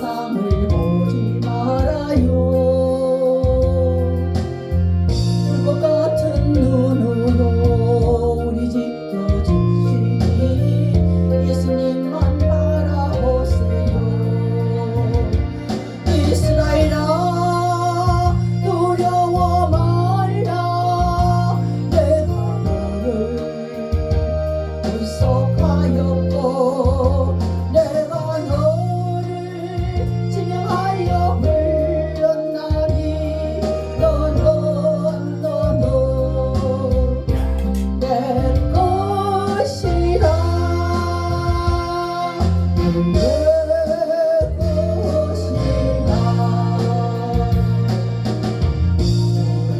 some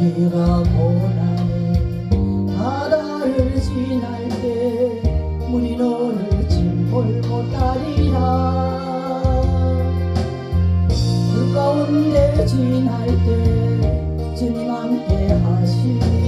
내가 고난의 바다를 지날 때 문이 너를 짐골고 따리라 불 가운데 지날 때 주님 함께 하시니